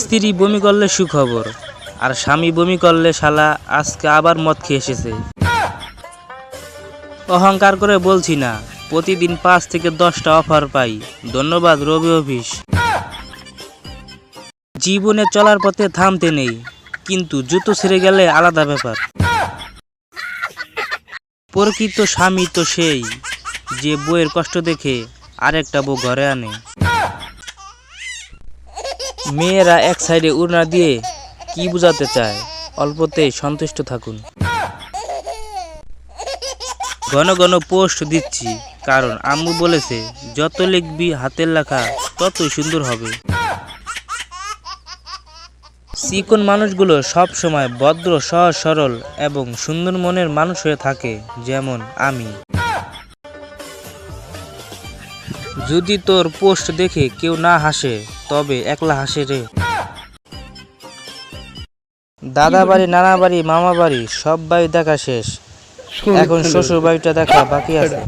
স্ত্রী বমি করলে সুখবর, আর স্বামী বমি করলে শালা আজকে আবার মদ খেয়ে এসেছে। অহংকার করে বলছি না, প্রতিদিন পাঁচ থেকে দশটা অফার পাই। ধন্যবাদ রবি অফিস। জীবনে চলার পথে থামতে নেই, কিন্তু জুতো ছেড়ে গেলে আলাদা ব্যাপার। প্রকৃত স্বামী তো সেই, যে বইয়ের কষ্ট দেখে আরেকটা বউ ঘরে আনে। মেয়েরা এক সাইডে উড়না দিয়ে কি বোঝাতে চায়? অল্পতেই সন্তুষ্ট থাকুন। ঘন ঘন পোস্ট দিচ্ছি, কারণ আম্মু বলেছে, যত লিখবি হাতের লেখা, ততই সুন্দর হবে। চিকন মানুষগুলো সব সময় ভদ্র, সহজ, সরল এবং সুন্দর মনের মানুষ হয়ে থাকে, যেমন আমি। যদি তোর পোস্ট দেখে কেউ না হাসে তবে একলা হাসে রে। দাদা বাড়ি নানা বাড়ি মামা বাড়ি সব বাড়ি দেখা শেষ। এখন শ্বশুর বাড়িটা দেখা বাকি আছে।